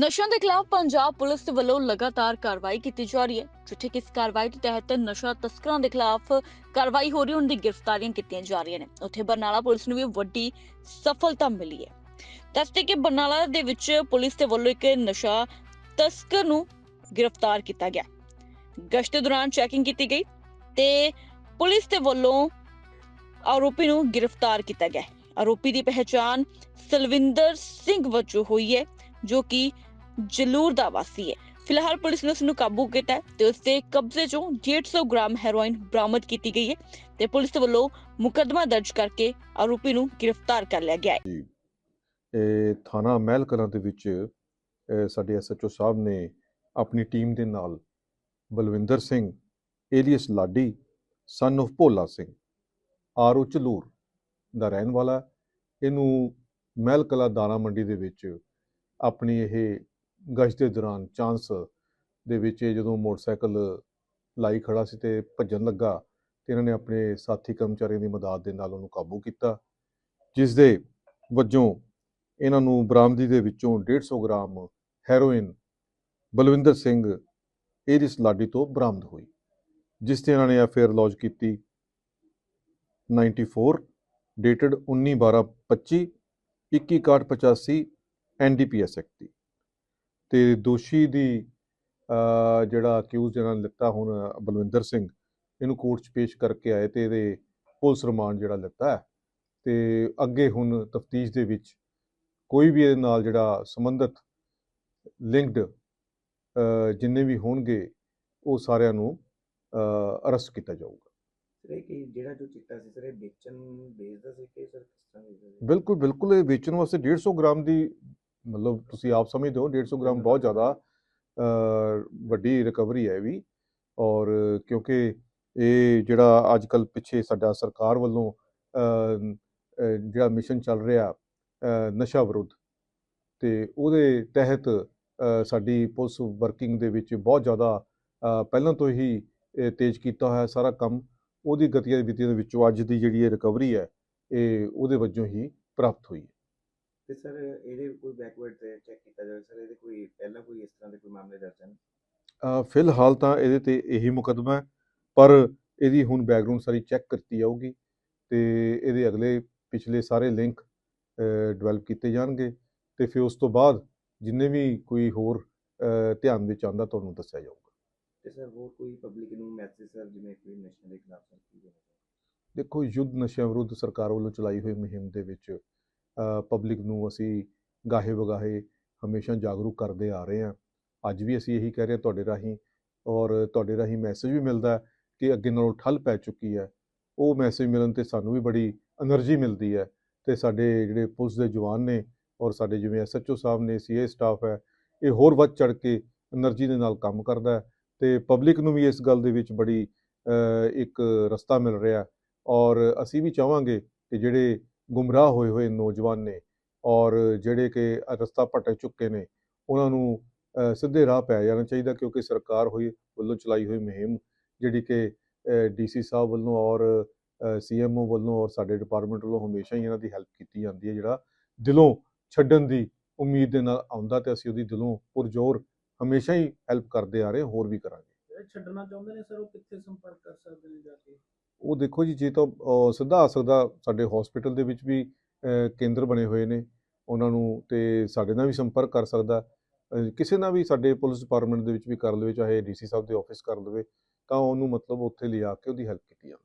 ਨਸ਼ਿਆਂ ਦੇ ਖਿਲਾਫ ਪੰਜਾਬ ਪੁਲਿਸ ਵੱਲੋਂ ਲਗਾਤਾਰ ਕਾਰਵਾਈ ਕੀਤੀ ਜਾ ਰਹੀ ਹੈ, ਜਿੱਥੇ ਕਿ ਇਸ ਕਾਰਵਾਈ ਦੇ ਤਹਿਤ ਨਸ਼ਾ ਤਸਕਰਾਂ ਦੇ ਖਿਲਾਫ ਕਾਰਵਾਈ ਹੋ ਰਹੀ ਉਹਨਾਂ ਦੀ ਗ੍ਰਿਫਤਾਰੀਆਂ ਕੀਤੀਆਂ ਜਾ ਰਹੀਆਂ ਨੇ। ਉੱਥੇ ਬਰਨਾਲਾ ਪੁਲਿਸ ਨੂੰ ਵੀ ਵੱਡੀ ਸਫਲਤਾ ਮਿਲੀ ਹੈ। ਦੱਸਦੇ ਕਿ ਬਰਨਾਲਾ ਦੇ ਵਿੱਚ ਪੁਲਿਸ ਦੇ ਵੱਲੋਂ ਇੱਕ ਨਸ਼ਾ ਤਸਕਰ ਨੂੰ ਗ੍ਰਿਫਤਾਰ ਕੀਤਾ ਗਿਆ। ਗਸ਼ਤ ਦੌਰਾਨ ਚੈਕਿੰਗ ਕੀਤੀ ਗਈ ਤੇ ਪੁਲਿਸ ਦੇ ਵੱਲੋਂ ਆਰੋਪੀ ਨੂੰ ਗ੍ਰਿਫਤਾਰ ਕੀਤਾ ਗਿਆ। ਆਰੋਪੀ ਦੀ ਪਹਿਚਾਣ ਸਲਵਿੰਦਰ ਸਿੰਘ ਵਜੋਂ ਹੋਈ ਹੈ, ਜੋ ਕਿ ਜਲੂਰ ਦਾ ਵਾਸੀ ਹੈ। ਫਿਲਹਾਲ ਪੁਲਿਸ ਨੇ ਉਸ ਨੂੰ ਕਾਬੂ ਕੀਤਾ ਹੈ ਤੇ ਉਸ ਦੇ ਕਬਜ਼ੇ ਚੋਂ 150 ਗ੍ਰਾਮ ਹੈਰੋਇਨ ਬਰਾਮਦ ਕੀਤੀ ਗਈ ਹੈ ਤੇ ਪੁਲਿਸ ਵੱਲੋਂ ਮੁਕੱਦਮਾ ਦਰਜ ਕਰਕੇ ਆਰੋਪੀ ਨੂੰ ਗ੍ਰਿਫਤਾਰ ਕਰ ਲਿਆ ਗਿਆ ਹੈ। ਇਹ ਥਾਣਾ ਮਹਿਲ ਕਲਾਂ ਦੇ ਵਿੱਚ ਸਾਡੇ ਐਸਐਚਓ ਸਾਹਿਬ ਨੇ ਆਪਣੀ ਟੀਮ ਦੇ ਨਾਲ Balwinder Singh, alias Ladi son of Bhola Singh R O Chalur ਦਾ ਰਹਿਣ ਵਾਲਾ ਇਹਨੂੰ ਮਹਿਲ ਕਲਾ ਦਾਣਾ ਮੰਡੀ ਦੇ ਵਿੱਚ ਆਪਣੀ ਇਹ ਗਸ਼ਤ ਦੇ ਦੌਰਾਨ ਚਾਂਸ ਦੇ ਵਿੱਚ ਇਹ ਜਦੋਂ ਮੋਟਰਸਾਈਕਲ ਲਾਈ ਖੜਾ ਸੀ ਤੇ ਭੱਜਣ ਲੱਗਾ, ਤੇ ਇਹਨਾਂ ਨੇ ਆਪਣੇ ਸਾਥੀ ਕਰਮਚਾਰੀਆਂ ਦੀ ਮਦਦ ਦੇ ਨਾਲ ਉਹਨੂੰ ਕਾਬੂ ਕੀਤਾ, ਜਿਸ ਦੇ ਵਜੋਂ ਇਹਨਾਂ ਨੂੰ ਬਰਾਮਦੀ ਦੇ ਵਿੱਚੋਂ 150 ਗ੍ਰਾਮ ਹੈਰੋਇਨ ਬਲਵਿੰਦਰ ਸਿੰਘ ਇਹਦੀ ਸਲਾਡੀ ਤੋਂ ਬਰਾਮਦ ਹੋਈ, ਜਿਸ ਤੇ ਇਹਨਾਂ ਨੇ ਐਫਆਰ ਲੌਜ ਕੀਤੀ 94 ਡੇਟਡ 19/12/25 21/85 ਐਨਡੀਪੀਐਸ ਐਕਟ ਦੀ। ਤੇ ਦੋਸ਼ੀ ਦੀ ਜਿਹੜਾ ਅਕਿਊਜ਼ ਜਿਹਨਾਂ ਨੇ ਲਿੱਤਾ ਹੁਣ ਬਲਵਿੰਦਰ ਸਿੰਘ ਇਹਨੂੰ ਕੋਰਟ 'ਚ ਪੇਸ਼ ਕਰਕੇ ਆਏ ਤੇ ਇਹਦੇ ਪੁਲਿਸ ਰਿਮਾਂਡ ਜਿਹੜਾ ਲਿੱਤਾ ਹੈ। ਤੇ ਅੱਗੇ ਹੁਣ ਤਫਤੀਸ਼ ਦੇ ਵਿੱਚ ਕੋਈ ਵੀ ਇਹਦੇ ਨਾਲ ਜਿਹੜਾ ਸੰਬੰਧਿਤ ਲਿੰਕਡ ਜਿੰਨੇ ਵੀ ਹੋਣਗੇ ਉਹ ਸਾਰਿਆਂ ਨੂੰ ਅਰੈਸਟ ਕੀਤਾ ਜਾਊਗਾ। ਸਰ ਇਹ ਕਿ ਜਿਹੜਾ ਜੋ ਚਿੱਟਾ ਸੀ ਸਰ ਵੇਚਣ ਵੇਚਦਾ ਸੀ ਕਿ ਸਰ ਕਿਸ ਤਰ੍ਹਾਂ ਵੇਚਦਾ ਸੀ? ਬਿਲਕੁਲ ਬਿਲਕੁਲ ਇਹ ਵੇਚਣ ਵਾਸਤੇ 150 ਗ੍ਰਾਮ ਦੀ ਮਤਲਬ ਤੁਸੀਂ ਆਪ ਸਮਝਦੇ ਹੋ 150 ਗ੍ਰਾਮ ਬਹੁਤ ਜ਼ਿਆਦਾ ਵੱਡੀ ਰਿਕਵਰੀ ਹੈ ਵੀ। ਔਰ ਕਿਉਂਕਿ ਇਹ ਜਿਹੜਾ ਅੱਜ ਕੱਲ ਪਿੱਛੇ ਸਾਡਾ ਸਰਕਾਰ ਵੱਲੋਂ ਜਿਹੜਾ ਮਿਸ਼ਨ ਚੱਲ ਰਿਹਾ ਨਸ਼ਾ ਵਿਰੁੱਧ, ਤੇ ਉਹਦੇ ਤਹਿਤ ਸਾਡੀ ਪੁਲਿਸ ਵਰਕਿੰਗ ਦੇ ਵਿੱਚ ਬਹੁਤ ਜ਼ਿਆਦਾ ਪਹਿਲਾਂ ਤੋਂ ਹੀ ਤੇਜ਼ ਕੀਤਾ ਹੋਇਆ ਸਾਰਾ ਕੰਮ, ਉਹਦੀ ਗਤੀਵਿਧੀਆਂ ਦੇ ਵਿੱਚੋਂ ਅੱਜ ਦੀ ਜਿਹੜੀ ਇਹ ਰਿਕਵਰੀ ਹੈ, ਇਹ ਉਹਦੇ ਵਜੋਂ ਹੀ ਪ੍ਰਾਪਤ ਹੋਈ ਹੈ। ਤੇ ਸਰ ਇਹਦੇ ਕੋਈ ਬੈਕਵਰਡ ਤੇ ਚੈੱਕ ਕੀਤਾ ਜਾਵੇ ਸਰ ਇਹਦੇ ਕੋਈ ਪਹਿਲਾਂ ਕੋਈ ਇਸ ਤਰ੍ਹਾਂ ਦੇ ਕੋਈ ਮਾਮਲੇ ਦਰਜ ਹਨ? ਫਿਲਹਾਲ ਤਾਂ ਇਹਦੇ ਤੇ ਇਹੀ ਮੁਕੱਦਮਾ ਹੈ ਪਰ ਇਹਦੀ ਹੁਣ ਬੈਕਗ੍ਰਾਉਂਡ ਸਾਰੀ ਚੈੱਕ ਕੀਤੀ ਜਾਊਗੀ ਤੇ ਇਹਦੇ ਅਗਲੇ ਪਿਛਲੇ ਸਾਰੇ ਲਿੰਕ ਡਿਵੈਲਪ ਕੀਤੇ ਜਾਣਗੇ ਤੇ ਫਿਰ ਉਸ ਤੋਂ ਬਾਅਦ ਜਿੰਨੇ ਵੀ ਕੋਈ ਹੋਰ ਧਿਆਨ ਵਿੱਚ ਆਉਂਦਾ ਤੁਹਾਨੂੰ ਦੱਸਿਆ ਜਾਊਗਾ। ਤੇ ਸਰ ਹੋਰ ਕੋਈ ਪਬਲਿਕ ਨੂੰ ਮੈਸੇਜ ਸਰ ਜਿਵੇਂ ਕੋਈ ਨਸ਼ਿਆਂ ਦੇ ਖਿਲਾਫ ਸਰ ਕੀ ਦੇਖੋ ਯੁੱਧ ਨਸ਼ਿਆਂ ਵਿਰੁੱਧ ਸਰਕਾਰ ਵੱਲੋਂ ਚਲਾਈ ਹੋਈ ਮੁਹਿੰਮ ਦੇ ਵਿੱਚ ਪਬਲਿਕ ਨੂੰ ਅਸੀਂ ਗਾਹੇ ਵਗਾਹੇ ਹਮੇਸ਼ਾ ਜਾਗਰੂਕ ਕਰਦੇ ਆ ਰਹੇ ਹਾਂ। ਅੱਜ ਵੀ ਅਸੀਂ ਇਹੀ ਕਹਿ ਰਹੇ ਤੁਹਾਡੇ ਰਾਹੀਂ ਔਰ ਤੁਹਾਡੇ ਰਾਹੀਂ ਮੈਸੇਜ ਵੀ ਮਿਲਦਾ ਕਿ ਅੱਗੇ ਨਾਲੋਂ ਠੱਲ ਪੈ ਚੁੱਕੀ ਹੈ। ਉਹ ਮੈਸੇਜ ਮਿਲਣ ਤੇ ਸਾਨੂੰ ਵੀ ਬੜੀ એનર્ਜੀ ਮਿਲਦੀ ਹੈ ਤੇ ਸਾਡੇ ਜਿਹੜੇ ਪੁਲਿਸ ਦੇ ਜਵਾਨ ਨੇ ਔਰ ਸਾਡੇ ਜਿਵੇਂ ਐਸਐਚਓ ਸਾਹਿਬ ਨੇ ਸੀਏ ਸਟਾਫ ਹੈ, ਇਹ ਹੋਰ ਵੱਧ ਚੜ ਕੇ એનર્ਜੀ ਦੇ ਨਾਲ ਕੰਮ ਕਰਦਾ ਹੈ ਤੇ ਪਬਲਿਕ ਨੂੰ ਵੀ ਇਸ ਗੱਲ ਦੇ ਵਿੱਚ ਬੜੀ ਇੱਕ ਰਸਤਾ ਮਿਲ ਰਿਹਾ ਔਰ ਅਸੀਂ ਵੀ ਚਾਹਾਂਗੇ ਕਿ ਜਿਹੜੇ ਗੁੰਮਰਾਹ ਹੋਏ ਹੋਏ ਨੌਜਵਾਨ ਨੇ ਔਰ ਜਿਹੜੇ ਕਿ ਰਸਤਾ ਭਟਕ ਚੁੱਕੇ ਨੇ, ਉਹਨਾਂ ਨੂੰ ਸਿੱਧੇ ਰਾਹ ਪੈ ਜਾਣਾ ਚਾਹੀਦਾ ਕਿਉਂਕਿ ਸਰਕਾਰ ਹੋਈ, ਵੱਲੋਂ ਚਲਾਈ ਹੋਈ ਮੁਹਿੰਮ ਜਿਹੜੀ ਕਿ ਡੀਸੀ ਸਾਹਿਬ ਵੱਲੋਂ ਔਰ ਸੀਐਮਓ ਵੱਲੋਂ ਔਰ ਸਾਡੇ ਡਿਪਾਰਟਮੈਂਟ ਵੱਲੋਂ ਹਮੇਸ਼ਾ ਹੀ ਇਹਨਾਂ ਦੀ ਹੈਲਪ ਕੀਤੀ ਜਾਂਦੀ ਹੈ ਜਿਹੜਾ ਦਿਲੋਂ ਛੱਡਣ ਦੀ ਉਮੀਦ ਦੇ ਨਾਲ ਆਉਂਦਾ ਤੇ ਅਸੀਂ ਉਹਦੀ ਦਿਲੋਂ ਪੁਰਜ਼ੋਰ ਹਮੇਸ਼ਾ ਹੀ ਹੈਲਪ ਕਰਦੇ ਆ ਰਹੇ, ਹੋਰ ਵੀ ਕਰਾਂਗੇ। ਜਿਹੜੇ ਛੱਡਣਾ ਚਾਹੁੰਦੇ ਨੇ ਸਰ, ਉਹ ਕਿੱਥੇ ਸੰਪਰਕ ਕਰ ਸਕਦੇ ਨੇ ਜਾ ਕੇ? ਉਹ ਦੇਖੋ ਜੀ, ਜੇ ਤਾਂ ਸਿੱਧਾ ਆ ਸਕਦਾ ਸਾਡੇ ਹਸਪੀਟਲ ਦੇ ਵਿੱਚ ਵੀ ਕੇਂਦਰ ਬਣੇ ਹੋਏ ਨੇ। ਉਹਨਾਂ ਨੂੰ ਤੇ ਸਾਡੇ ਨਾਲ ਵੀ ਸੰਪਰਕ ਕਰ ਸਕਦਾ। ਕਿਸੇ ਨਾਲ ਵੀ ਸਾਡੇ ਪੁਲਿਸ ਡਿਪਾਰਟਮੈਂਟ ਦੇ ਵਿੱਚ ਵੀ ਕਰ ਲਵੇ, ਚਾਹੇ ਡੀਸੀ ਸਾਹਿਬ ਦੇ ਆਫਿਸ ਕਰ ਲਵੇ, ਤਾਂ ਉਹਨੂੰ ਮਤਲਬ ਉੱਥੇ ਲਿਆ ਕੇ ਉਹਦੀ ਹੈਲਪ ਕੀਤੀ ਜਾਂਦੀ